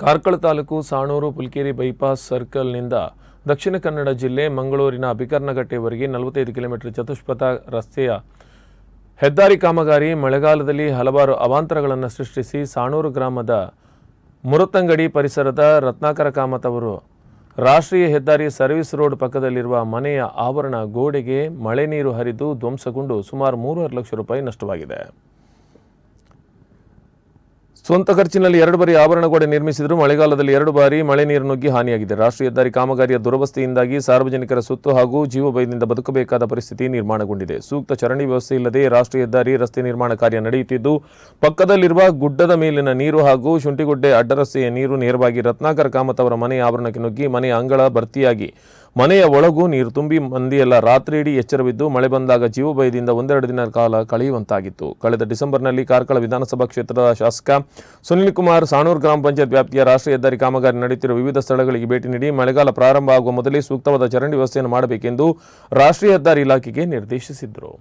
Karkala taluk Sanur Pulkeri bypass ಸರ್ಕಲ್ನಿಂದ ದಕ್ಷಿಣ ಕನ್ನಡ ಜಿಲ್ಲೆ ಮಂಗಳೂರಿನ ಅಭಿಕರ್ಣಘಟ್ಟೆವರೆಗೆ ನಲವತ್ತೈದು ಕಿಲೋಮೀಟರ್ ಚತುಷ್ಪಥ ರಸ್ತೆಯ ಹೆದ್ದಾರಿ ಕಾಮಗಾರಿ ಮಳೆಗಾಲದಲ್ಲಿ ಹಲವಾರು ಅವಾಂತರಗಳನ್ನು ಸೃಷ್ಟಿಸಿ ಸಾಣೂರು ಗ್ರಾಮದ ಮುರತಂಗಡಿ ಪರಿಸರದ ರತ್ನಾಕರ ಕಾಮತ್ ಅವರು ರಾಷ್ಟ್ರೀಯ ಹೆದ್ದಾರಿ ಸರ್ವಿಸ್ ರೋಡ್ ಪಕ್ಕದಲ್ಲಿರುವ ಮನೆಯ ಆವರಣ ಗೋಡೆಗೆ ಮಳೆ ನೀರು ಹರಿದು ಧ್ವಂಸಗೊಂಡು ಸುಮಾರು ಮೂರುವರೆ ಲಕ್ಷ ರೂಪಾಯಿ ನಷ್ಟವಾಗಿದೆ. ಸ್ವಂತ ಖರ್ಚಿನಲ್ಲಿ ಎರಡು ಬಾರಿ ಆಭರಣ ಗೋಡೆ ನಿರ್ಮಿಸಿದ್ರು. ಮಳೆಗಾಲದಲ್ಲಿ ಎರಡು ಬಾರಿ ಮಳೆ ನೀರು ನುಗ್ಗಿ ಹಾನಿಯಾಗಿದೆ. ರಾಷ್ಟ್ರೀಯ ಹೆದ್ದಾರಿ ಕಾಮಗಾರಿಯ ದುರವಸ್ಥೆಯಿಂದಾಗಿ ಸಾರ್ವಜನಿಕರ ಸುತ್ತು ಹಾಗೂ ಜೀವ ಭಯದಿಂದ ಬದುಕಬೇಕಾದ ಪರಿಸ್ಥಿತಿ ನಿರ್ಮಾಣಗೊಂಡಿದೆ. ಸೂಕ್ತ ಚರಂಡಿ ವ್ಯವಸ್ಥೆ ಇಲ್ಲದೆ ರಾಷ್ಟ್ರೀಯ ಹೆದ್ದಾರಿ ರಸ್ತೆ ನಿರ್ಮಾಣ ಕಾರ್ಯ ನಡೆಯುತ್ತಿದ್ದು, ಪಕ್ಕದಲ್ಲಿರುವ ಗುಡ್ಡದ ಮೇಲಿನ ನೀರು ಹಾಗೂ ಶುಂಠಿಗುಡ್ಡೆ ಅಡ್ಡರಸ್ತೆಯ ನೀರು ನೇರವಾಗಿ ರತ್ನಾಕರ ಕಾಮತ್ ಅವರ ಮನೆಯ ಆವರಣಕ್ಕೆ ನುಗ್ಗಿ ಮನೆಯ ಅಂಗಳ ಭರ್ತಿಯಾಗಿ ಮನೆಯ ಒಳಗೂ ನೀರು ತುಂಬಿ ಮಂದಿಯೆಲ್ಲ ರಾತ್ರಿಯಿಡೀ ಎಚ್ಚರವಿದ್ದು ಮಳೆ ಬಂದಾಗ ಜೀವಭಯದಿಂದ ಒಂದೆರಡು ದಿನ ಕಾಲ ಕಳೆಯುವಂತಾಗಿತ್ತು. ಕಳೆದ ಡಿಸೆಂಬರ್ನಲ್ಲಿ ಕಾರ್ಕಳ ವಿಧಾನಸಭಾ ಕ್ಷೇತ್ರದ ಶಾಸಕ ಸುನಿಲ್ ಕುಮಾರ್ ಸಾಣೂರು ಗ್ರಾಮ ಪಂಚಾಯತ್ ವ್ಯಾಪ್ತಿಯ ರಾಷ್ಟ್ರೀಯ ಹೆದ್ದಾರಿ ಕಾಮಗಾರಿ ನಡೆಯುತ್ತಿರುವ ವಿವಿಧ ಸ್ಥಳಗಳಿಗೆ ಭೇಟಿ ನೀಡಿ ಮಳೆಗಾಲ ಪ್ರಾರಂಭ ಆಗುವ ಮೊದಲೇ ಸೂಕ್ತವಾದ ಚರಂಡಿ ವ್ಯವಸ್ಥೆಯನ್ನು ಮಾಡಬೇಕೆಂದು ರಾಷ್ಟ್ರೀಯ ಹೆದ್ದಾರಿ ಇಲಾಖೆಗೆ ನಿರ್ದೇಶಿಸಿದರು.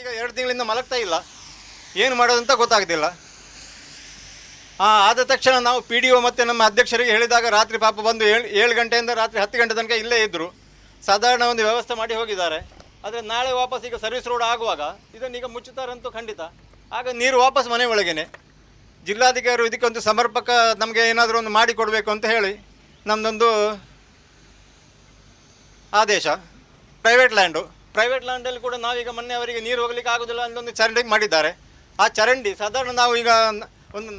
ಈಗ ಎರಡು ತಿಂಗಳಿಂದ ಮಲಗ್ತಾ ಇಲ್ಲ. ಏನು ಮಾಡೋದಂತ ಗೊತ್ತಾಗ್ತಿಲ್ಲ ಆದ ತಕ್ಷಣ ನಾವು ಪಿ ಡಿ ಒ ಮತ್ತು ನಮ್ಮ ಅಧ್ಯಕ್ಷರಿಗೆ ಹೇಳಿದಾಗ ರಾತ್ರಿ ಪಾಪ ಬಂದು ಏಳು ಏಳು ಗಂಟೆಯಿಂದ ರಾತ್ರಿ ಹತ್ತು ಗಂಟೆ ತನಕ ಇಲ್ಲೇ ಇದ್ದರು ಸಾಧಾರಣ ಒಂದು ವ್ಯವಸ್ಥೆ ಮಾಡಿ ಹೋಗಿದ್ದಾರೆ. ಆದರೆ ನಾಳೆ ವಾಪಸ್ ಈಗ ಸರ್ವಿಸ್ ರೋಡ್ ಆಗುವಾಗ ಇದನ್ನೀಗ ಮುಚ್ಚುತ್ತಾರಂತೂ ಖಂಡಿತ. ಆಗ ನೀರು ವಾಪಸ್ ಮನೆ ಒಳಗೇನೆ. ಜಿಲ್ಲಾಧಿಕಾರಿ ಇದಕ್ಕೊಂದು ಸಮರ್ಪಕ ನಮಗೆ ಏನಾದರೂ ಒಂದು ಮಾಡಿ ಕೊಡಬೇಕು ಅಂತ ಹೇಳಿ ನಮ್ಮದೊಂದು ಆದೇಶ. ಪ್ರೈವೇಟ್ ಲ್ಯಾಂಡು ಪ್ರೈವೇಟ್ ಲ್ಯಾಂಡಲ್ಲಿ ಕೂಡ ನಾವೀಗ ಮೊನ್ನೆ ಅವರಿಗೆ ನೀರು ಹೋಗ್ಲಿಕ್ಕೆ ಆಗೋದಿಲ್ಲ ಅಂತ ಒಂದು ಚರಂಡಿ ಮಾಡಿದ್ದಾರೆ. ಆ ಚರಂಡಿ ಸಾಧಾರಣ ನಾವು ಈಗ ಒಂದು